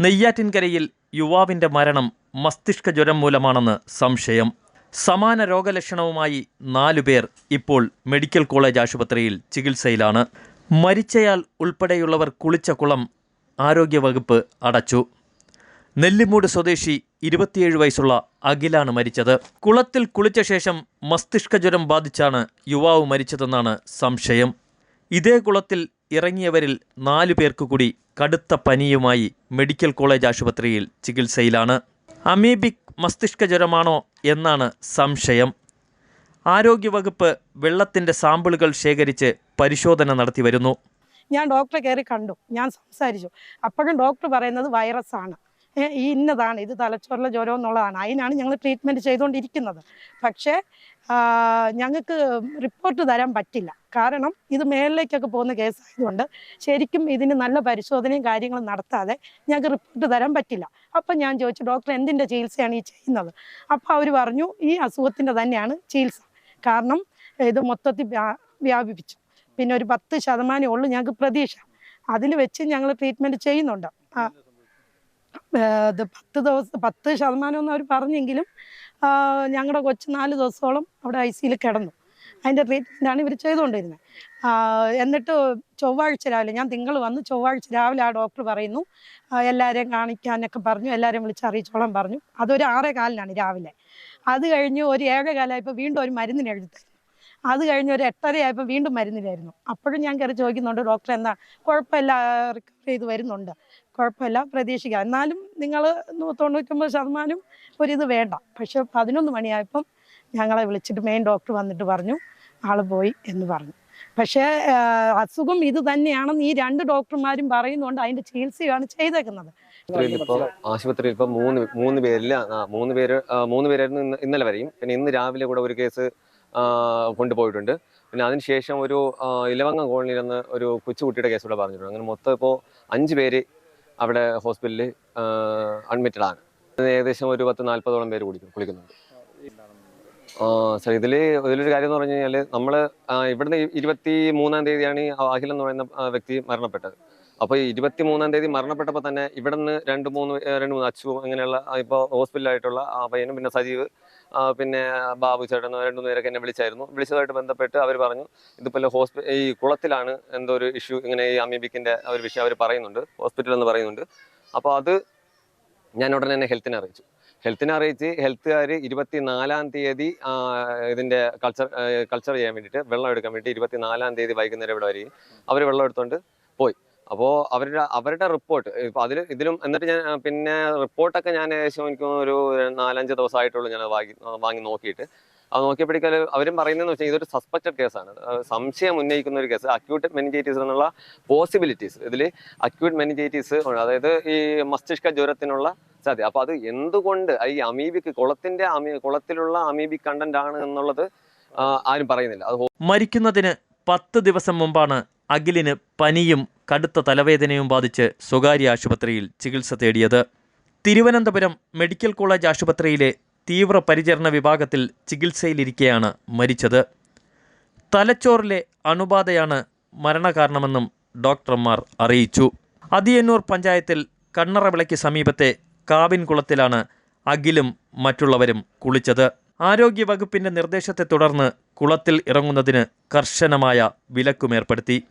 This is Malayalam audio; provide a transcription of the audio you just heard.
നെയ്യാറ്റിൻകരയിൽ യുവാവിന്റെ മരണം മസ്തിഷ്ക ജ്വരം മൂലമാണെന്ന് സംശയം. സമാന രോഗലക്ഷണവുമായി നാലുപേർ ഇപ്പോൾ മെഡിക്കൽ കോളേജ് ആശുപത്രിയിൽ ചികിത്സയിലാണ്. മരിച്ചയാൾ ഉൾപ്പെടെയുള്ളവർ കുളിച്ച കുളം ആരോഗ്യവകുപ്പ് അടച്ചു. നെല്ലിമൂട് സ്വദേശി ഇരുപത്തിയേഴ് വയസ്സുള്ള അഖിലാണ് മരിച്ചത്. കുളത്തിൽ കുളിച്ച ശേഷം മസ്തിഷ്ക ജ്വരം ബാധിച്ചാണ് യുവാവ് മരിച്ചതെന്നാണ് സംശയം. ഇതേ കുളത്തിൽ ഇറങ്ങിയവരിൽ നാലു പേർക്കു കൂടി കടുത്ത പനിയുമായി മെഡിക്കൽ കോളേജ് ആശുപത്രിയിൽ ചികിത്സയിലാണ്. അമീബിക് മസ്തിഷ്ക ജ്വരമാണോ എന്നാണ് സംശയം. ആരോഗ്യവകുപ്പ് വെള്ളത്തിന്റെ സാമ്പിളുകൾ ശേഖരിച്ച് പരിശോധന നടത്തി വരുന്നു. ഞാൻ ഡോക്ടറെ കയറി കണ്ടു. ഞാൻ സംസാരിച്ചു. അപ്പോഴും ഡോക്ടർ പറയുന്നത് വൈറസ് ആണ് ഈ ഇന്നതാണ് ഇത് തലച്ചോറിലെ ജ്വരം എന്നുള്ളതാണ്. അതിനാണ് ഞങ്ങൾ ട്രീറ്റ്മെന്റ് ചെയ്തുകൊണ്ടിരിക്കുന്നത് പക്ഷേ ഞങ്ങൾക്ക് റിപ്പോർട്ട് തരാൻ പറ്റില്ല. കാരണം ഇത് മേളിലേക്കൊക്കെ പോകുന്ന കേസായതുകൊണ്ട് ശരിക്കും ഇതിന് നല്ല പരിശോധനയും കാര്യങ്ങളും നടത്താതെ ഞങ്ങൾക്ക് റിപ്പോർട്ട് തരാൻ പറ്റില്ല. അപ്പം ഞാൻ ചോദിച്ചു ഡോക്ടർ എന്തിന്റെ ചികിത്സയാണ് ഈ ചെയ്യുന്നത്? അപ്പോൾ അവർ പറഞ്ഞു ഈ അസുഖത്തിന്റെ തന്നെയാണ് ചികിത്സ. കാരണം ഇത് മൊത്തത്തിൽ വ്യാ- വ്യാപിപ്പിച്ചു. പിന്നെ ഒരു പത്ത് ശതമാനമേ ഉള്ളൂ ഞങ്ങൾക്ക് പ്രതീക്ഷ. അതിൽ വെച്ച് ഞങ്ങൾ ട്രീറ്റ്മെന്റ് ചെയ്യുന്നുണ്ട്. പത്ത് ദിവസം പത്ത് ശതമാനം എന്ന് അവർ പറഞ്ഞെങ്കിലും ഞങ്ങളുടെ കൊച്ചു നാല് ദിവസത്തോളം അവിടെ ഐ സിയിൽ കിടന്നു. അതിന്റെ ട്രീറ്റ്മെന്റാണ് ഇവർ ചെയ്തുകൊണ്ടിരുന്നത് എന്നിട്ട് ചൊവ്വാഴ്ച രാവിലെ ഞാൻ തിങ്കൾ വന്ന് ചൊവ്വാഴ്ച രാവിലെ ആ ഡോക്ടർ പറയുന്നു എല്ലാവരെയും കാണിക്കാനൊക്കെ പറഞ്ഞു എല്ലാവരെയും വിളിച്ച് പറഞ്ഞു. അതൊരു ആറേ കാലിനാണ് രാവിലെ. അത് കഴിഞ്ഞ് ഒരു ഏഴേ കാലമായപ്പോൾ വീണ്ടും ഒരു മരുന്നിന് എഴുതി അത് കഴിഞ്ഞ് ഒരു എട്ടരയായപ്പോൾ വീണ്ടും മരുന്നിലായിരുന്നു. അപ്പോഴും ഞാൻ കയറി ചോദിക്കുന്നുണ്ട് ഡോക്ടർ എന്താ? കുഴപ്പമില്ല റിക്കവർ ചെയ്ത് വരുന്നുണ്ട്. കുഴപ്പമില്ല പ്രതീക്ഷിക്കാം. എന്നാലും നിങ്ങൾ തൊണ്ണൂറ്റൊമ്പത് ശതമാനം ഒരിത് വേണ്ട. പക്ഷെ പതിനൊന്ന് മണിയായപ്പം ഞങ്ങളെ വിളിച്ചിട്ട് മെയിൻ ഡോക്ടർ വന്നിട്ട് പറഞ്ഞു ആൾ പോയി എന്ന് പറഞ്ഞു. പക്ഷേ അസുഖം ഇത് തന്നെയാണെന്ന് ഈ രണ്ട് ഡോക്ടർമാരും പറയുന്നുണ്ട്. അതിന്റെ ചികിത്സയാണ് ചെയ്തേക്കുന്നത്. ഇപ്പോൾ ആശുപത്രിയിൽ ഇപ്പോൾ മൂന്ന് മൂന്ന് ആ, മൂന്ന് പേര് മൂന്ന് പേരായിരുന്നു ഇന്ന് ഇന്നലെ വരെയും. പിന്നെ ഇന്ന് രാവിലെ കൂടെ ഒരു കേസ് കൊണ്ടുപോയിട്ടുണ്ട്. പിന്നെ അതിനുശേഷം ഒരു ഇലവങ്ങ കോളനിയിൽ നിന്ന് ഒരു കൊച്ചുകുട്ടിയുടെ കേസ് കൂടെ പറഞ്ഞിട്ടുണ്ട്. അങ്ങനെ മൊത്തം ഇപ്പോൾ അഞ്ച് പേര് അവിടെ ഹോസ്പിറ്റലിൽ അഡ്മിറ്റഡ് ആണ്. ഏകദേശം ഒരു പത്ത് നാൽപ്പതോളം പേര് കുടിക്കും കുളിക്കുന്നുണ്ട്. സർ ഇതിൽ ഇതിലൊരു കാര്യം എന്ന് പറഞ്ഞു കഴിഞ്ഞാൽ നമ്മൾ ഇവിടുന്ന് ഇരുപത്തി മൂന്നാം തീയതിയാണ് ഈ അഖിൽ എന്ന് പറയുന്ന വ്യക്തി മരണപ്പെട്ടത്. അപ്പോൾ ഈ ഇരുപത്തി മൂന്നാം തീയതി മരണപ്പെട്ടപ്പോൾ തന്നെ ഇവിടുന്ന് രണ്ട് മൂന്ന് രണ്ട് മൂന്ന് അച്ചു അങ്ങനെയുള്ള ഇപ്പോൾ ഹോസ്പിറ്റലായിട്ടുള്ള ആ പയ്യനും പിന്നെ സജീവ് പിന്നെ ബാബു ചേട്ടൻ രണ്ടു പേരൊക്കെ എന്നെ വിളിച്ചായിരുന്നു. വിളിച്ചതായിട്ട് ബന്ധപ്പെട്ട് അവർ പറഞ്ഞു ഇതുപോലെ ഹോസ്പിറ്റൽ ഈ കുളത്തിലാണ് എന്തോ ഒരു ഇഷ്യൂ ഇങ്ങനെ ഈ അമീബിക്കിന്റെ ഒരു വിഷയം അവർ പറയുന്നുണ്ട് ഹോസ്പിറ്റൽ എന്ന് പറയുന്നുണ്ട്. അപ്പോൾ അത് ഞാൻ ഉടനെ തന്നെ ഹെൽത്തിനെ അറിയിച്ചു. ഹെൽത്തിനെ അറിയിച്ച് ഹെൽത്തുകാർ ഇരുപത്തി നാലാം തീയതി ഇതിന്റെ കൾച്ചർ കൾച്ചർ ചെയ്യാൻ വേണ്ടിയിട്ട് വെള്ളം എടുക്കാൻ വേണ്ടി ഇരുപത്തി നാലാം തീയതി വൈകുന്നേരം ഇവിടെ വരികയും അവർ വെള്ളം എടുത്തുകൊണ്ട് പോയി. അപ്പോൾ അവരുടെ അവരുടെ റിപ്പോർട്ട് ഇപ്പോൾ അതിൽ ഇതിലും എന്നിട്ട് ഞാൻ പിന്നെ റിപ്പോർട്ടൊക്കെ ഞാൻ ഏകദേശം എനിക്ക് ഒരു നാലഞ്ച് ദിവസമായിട്ടുള്ളൂ ഞാൻ വാങ്ങി വാങ്ങി നോക്കിയിട്ട്. അത് നോക്കിയപ്പോഴേക്കും അവരും പറയുന്നതെന്ന് വെച്ചാൽ ഇതൊരു സസ്പെക്റ്റഡ് കേസാണ് സംശയം ഉന്നയിക്കുന്ന ഒരു കേസ് അക്യൂട്ട് മെനിജൈറ്റീസ് എന്നുള്ള പോസിബിലിറ്റീസ് ഇതിൽ അക്യൂട്ട് മെനിജൈറ്റീസ് അതായത് ഈ മസ്തിഷ്ക ജ്വരത്തിനുള്ള സാധ്യത. അപ്പോൾ അത് എന്തുകൊണ്ട് ഈ അമീബിക്ക് കുളത്തിന്റെ അമീ കുളത്തിലുള്ള അമീബിക് കണ്ടന്റ് ആണ് എന്നുള്ളത് ആരും പറയുന്നില്ല. അത് മരിക്കുന്നതിന് പത്ത് ദിവസം മുമ്പാണ് അഖിലിന് പനിയും കടുത്ത തലവേദനയും ബാധിച്ച് സ്വകാര്യ ആശുപത്രിയിൽ ചികിത്സ തേടിയത്. തിരുവനന്തപുരം മെഡിക്കൽ കോളേജ് ആശുപത്രിയിലെ തീവ്രപരിചരണ വിഭാഗത്തിൽ ചികിത്സയിലിരിക്കെയാണ് മരിച്ചത്. തലച്ചോറിലെ അണുബാധയാണ് മരണകാരണമെന്നും ഡോക്ടർമാർ അറിയിച്ചു. അതിയന്നൂർ പഞ്ചായത്തിൽ കണ്ണറവിളയ്ക്ക് സമീപത്തെ കാവിൻകുളത്തിലാണ് അഖിലും മറ്റുള്ളവരും കുളിച്ചത്. ആരോഗ്യവകുപ്പിന്റെ നിർദ്ദേശത്തെ തുടർന്ന് കുളത്തിൽ ഇറങ്ങുന്നതിന് കർശനമായ വിലക്കുമേർപ്പെടുത്തി.